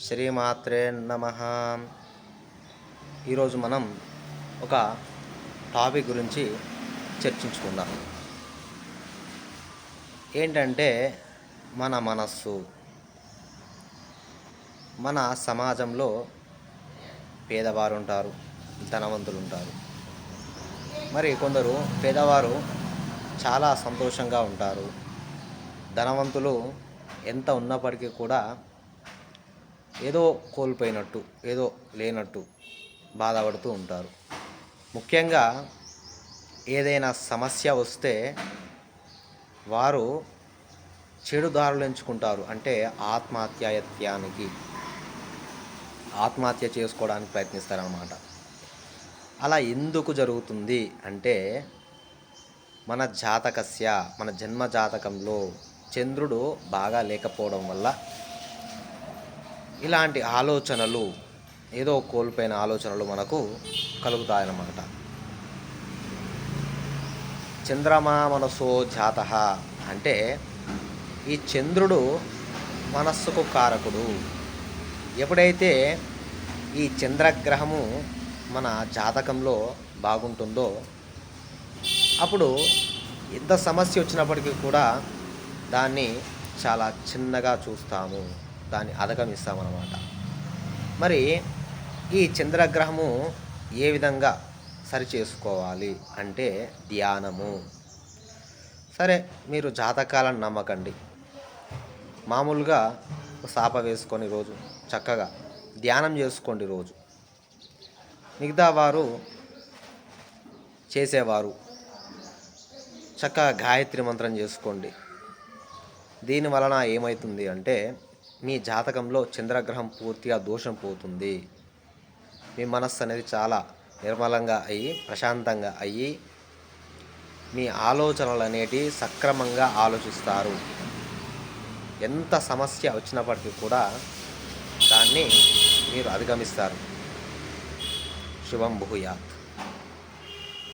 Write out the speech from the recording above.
శ్రీమాత్రే నమ. ఈరోజు మనం ఒక టాపిక్ గురించి చర్చించుకుందాం. ఏంటంటే మన మనస్సు. మన సమాజంలో పేదవారు ఉంటారు ధనవంతులు ఉంటారు మరి కొందరు పేదవారు చాలా సంతోషంగా ఉంటారు. ధనవంతులు ఎంత ఉన్నప్పటికీ కూడా ఏదో కోల్పోయినట్టు ఏదో లేనట్టు బాధపడుతూ ఉంటారు. ముఖ్యంగా ఏదైనా సమస్య వస్తే వారు చెడు దారులు ఎంచుకుంటారు. అంటే ఆత్మహత్యాయత్యానికి ఆత్మహత్య చేసుకోవడానికి ప్రయత్నిస్తారన్నమాట. అలా ఎందుకు జరుగుతుంది అంటే మన జాతకస్య మన జన్మ జాతకంలో చంద్రుడు బాగా లేకపోవడం వల్ల ఇలాంటి ఆలోచనలు ఏదో కోల్పోయిన ఆలోచనలు మనకు కలుగుతాయన్నమాట. చంద్రమా మనసో జాత అంటే ఈ చంద్రుడు మనస్సుకు కారకుడు. ఎప్పుడైతే ఈ చంద్రగ్రహము మన జాతకంలో బాగుంటుందో అప్పుడు ఎంత సమస్య వచ్చినప్పటికీ కూడా దాన్ని చాలా చిన్నగా చూస్తాము. దాన్ని అధిగమిస్తామన్నమాట మరి ఈ చంద్రగ్రహము ఏ విధంగా సరి చేసుకోవాలి అంటే ధ్యానము. సరే మీరు జాతకాలను నమ్మకండి. మామూలుగా సాప వేసుకొని రోజు చక్కగా ధ్యానం చేసుకోండి రోజు. మిగతా వారు చేసేవారు. చక్కగా గాయత్రి మంత్రం చేసుకోండి. దీని వలన ఏమవుతుంది అంటే మీ జాతకంలో చంద్రగ్రహం పూర్తిగా దోషం పోతుంది. మీ మనస్సు అనేది చాలా నిర్మలంగా అయ్యి ప్రశాంతంగా అయ్యి మీ ఆలోచనలు అనేటివి సక్రమంగా ఆలోచిస్తారు. ఎంత సమస్య వచ్చినప్పటికీ కూడా దాన్ని మీరు అధిగమిస్తారు. శుభం భూయాత్